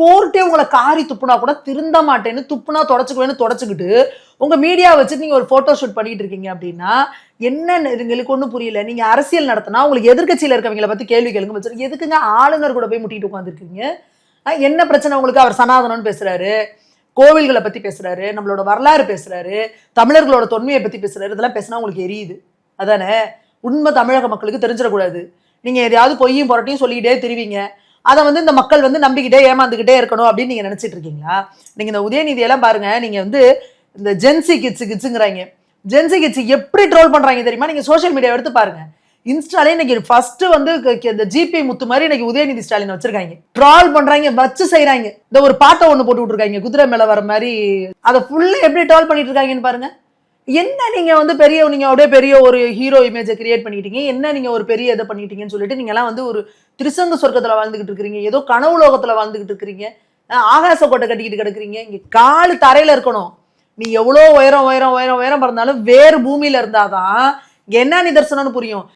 கோர்ட்டே உங்களை காரி துப்புனா கூட திருந்த மாட்டேன்னு துப்புனா தொடச்சுக்குவேன்னு தொடச்சுக்கிட்டு உங்க மீடியா வச்சு நீங்க ஒரு போட்டோ ஷூட் பண்ணிட்டு இருக்கீங்க அப்படின்னா என்ன எங்களுக்கு ஒன்றும் புரியல. நீங்க அரசியல் நடத்தினா உங்களுக்கு எதிர்கட்சியில் இருக்கவங்களை பத்தி கேள்வி கேளுங்க. வச்சு எதுக்குங்க ஆளுநர் கூட போய் முட்டிட்டு உட்காந்துருக்கீங்க என்ன பிரச்சனை உங்களுக்கு? அவர் சனாதனம்னு பேசுறாரு. கோவில்களை பத்தி பேசுறாரு. நம்மளோட வரலாறு பேசுறாரு. தமிழர்களோட தொன்மையை பத்தி பேசுறாரு. இதெல்லாம் பேசினா உங்களுக்கு எரியுது. அதானே? உண்மை தமிழக மக்களுக்கு தெரிஞ்சிடக்கூடாது. நீங்க எதையாவது பொய்யும் புரட்டியும் சொல்லிக்கிட்டே திரிவீங்க. அதை வந்து இந்த மக்கள் வந்து நம்பிக்கிட்டே ஏமாந்துக்கிட்டே இருக்கணும் அப்படின்னு நீங்க நினைச்சிட்டு இருக்கீங்களா? நீங்க இந்த உதயநிதி எல்லாம் பாருங்க நீங்க வந்து இந்த ஜென்சி கிட்ஸு கிட்ஸுங்கிறாங்க ஜென்சி கிட்ஸ் எப்படி ட்ரோல் பண்றாங்க தெரியுமா? நீங்க சோஷியல் மீடியா எடுத்து பாருங்க. இன்ஸ்டாலே இன்னைக்கு ஃபர்ஸ்ட் வந்து இந்த ஜிபி முத்து மாதிரி இன்னைக்கு உதயநிதி ஸ்டாலின் வச்சிருக்காங்க. ட்ரால் பண்றாங்க வச்சு செய்யறாங்க இந்த ஒரு பாட்டை ஒண்ணு போட்டு விட்டுருக்காங்க. குதிரை மேல வர மாதிரி. அதை ஃபுல்லா எப்படி ட்ரால் பண்ணிட்டு இருக்காங்கன்னு பாருங்க. என்ன நீங்க வந்து பெரிய நீங்க அப்படியே பெரிய ஒரு ஹீரோ இமேஜை கிரியேட் பண்ணிட்டீங்க என்ன நீங்க ஒரு பெரிய இதை பண்ணிட்டீங்கன்னு சொல்லிட்டு நீங்க எல்லாம் வந்து ஒரு திருசங்க சொர்க்கத்தில் வாழ்ந்துகிட்டு இருக்கிறீங்க. ஏதோ கனவு லோகத்தில் வாழ்ந்துகிட்டு இருக்கிறீங்க. ஆகாச கோட்டை கட்டிக்கிட்டு கிடக்குறீங்க. இங்கே காலு தரையில் இருக்கணும். நீ எவ்வளோ உயரம் உயரம் உயரம் உயரம் பிறந்தாலும் வேறு பூமியில் இருந்தாதான் என்ன நிதர்சனம்னு புரியும்.